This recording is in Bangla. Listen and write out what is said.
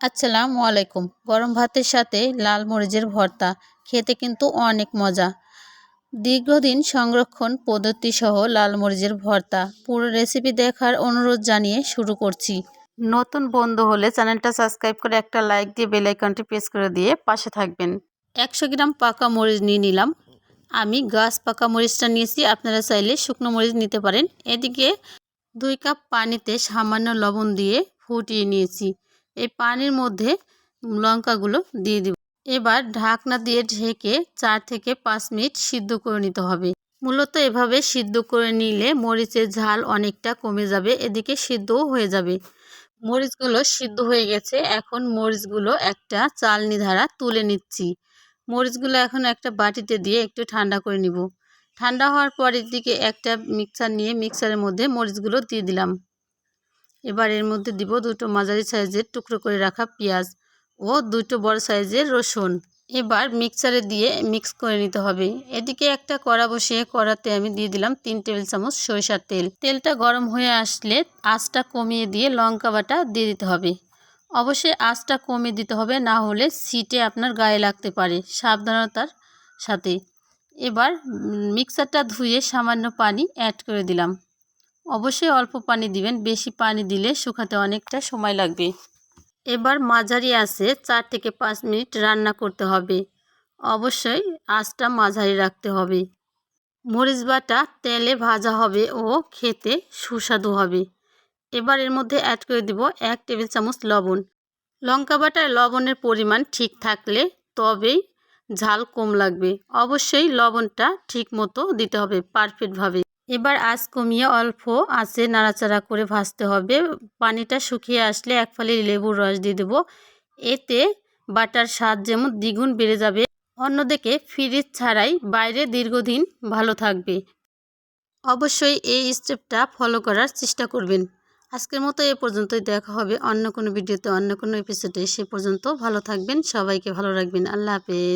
আসসালামু আলাইকুম। গরম ভাতের সাথে লাল মরিচের ভর্তা খেতে কিন্তু অনেক মজা। দীর্ঘদিন সংরক্ষণ পদ্ধতি সহ লাল মরিচের ভর্তা পুরো রেসিপি দেখার অনুরোধ জানিয়ে শুরু করছি। নতুন বন্ধু হলে চ্যানেলটা সাবস্ক্রাইব করে একটা লাইক দিয়ে বেল আইকনটি প্রেস করে দিয়ে পাশে থাকবেন। একশো গ্রাম পাকা মরিচ নিয়ে নিলাম। আমি গাছ পাকা মরিচটা নিয়েছি আপনারা চাইলে শুকনো মরিচ নিতে পারেন। এদিকে দুই কাপ পানিতে সামান্য লবণ দিয়ে ফুটিয়ে নিয়েছি। এই পানির মধ্যে লঙ্কাগুলো দিয়ে দিব। এবার ঢাকনা দিয়ে ঢেকে চার থেকে পাঁচ মিনিট সিদ্ধ করে নিতে হবে। মূলত এভাবে সিদ্ধ করে নিলে মরিচের ঝাল অনেকটা কমে যাবে, এদিকে সিদ্ধও হয়ে যাবে। মরিচগুলো সিদ্ধ হয়ে গেছে, এখন মরিচগুলো একটা চালনি ধারা তুলে নিচ্ছি। মরিচগুলো এখন একটা বাটিতে দিয়ে একটু ঠান্ডা করে নিব। ঠান্ডা হওয়ার পর এদিকে একটা মিক্সার নিয়ে মিক্সারের মধ্যে মরিচগুলো দিয়ে দিলাম। এবার এর মধ্যে দিব দুটো মাঝারি সাইজের টুকরো করে রাখা পেঁয়াজ ও দুটো বড় সাইজের রসুন। এবার মিক্সারে দিয়ে মিক্স করে নিতে হবে। এদিকে একটা কড়া বসিয়ে কড়াতে আমি দিয়ে দিলাম তিন টেবিল চামচ সরিষার তেল। তেলটা গরম হয়ে আসলে আঁচটা কমিয়ে দিয়ে লঙ্কা বাটা দিয়ে দিতে হবে। অবশ্যই আঁচটা কমিয়ে দিতে হবে, না হলে সিটে আপনার গায়ে লাগতে পারে। সাবধানতার সাথে। এবার মিক্সারটা ধুয়ে সামান্য পানি অ্যাড করে দিলাম। অবশ্যই অল্প পানি দিবেন, বেশি পানি দিলে শুকাতে অনেকটা সময় লাগবে। এবার মাঝারি আছে চার থেকে পাঁচ মিনিট রান্না করতে হবে। অবশ্যই আঁচটা মাঝারি রাখতে হবে। মরিচ বাটা তেলে ভাজা হবে ও খেতে সুস্বাদু হবে। এবার এর মধ্যে অ্যাড করে দিব এক টেবিল চামচ লবণ। লঙ্কা বাটায় লবণের পরিমাণ ঠিক থাকলে তবেই ঝাল কম লাগবে। অবশ্যই লবণটা ঠিক মতো দিতে হবে পারফেক্টভাবে এবার আঁচ কমিয়ে অল্প আঁচে নাড়াচাড়া করে ভাজতে হবে। পানিটা শুকিয়ে আসলে এক ফালি লেবুর রস দিয়ে দেবো। এতে বাটার স্বাদ যেমন দ্বিগুণ বেড়ে যাবে, অন্যদিকে ফ্রিজ ছাড়াই বাইরে দীর্ঘদিন ভালো থাকবে। অবশ্যই এই স্টেপটা ফলো করার চেষ্টা করবেন। আজকের মতো এ পর্যন্তই, দেখা হবে অন্য কোনো ভিডিওতে, অন্য কোনো এপিসোডে। সে পর্যন্ত ভালো থাকবেন, সবাইকে ভালো রাখবেন। আল্লাহ হাফেজ।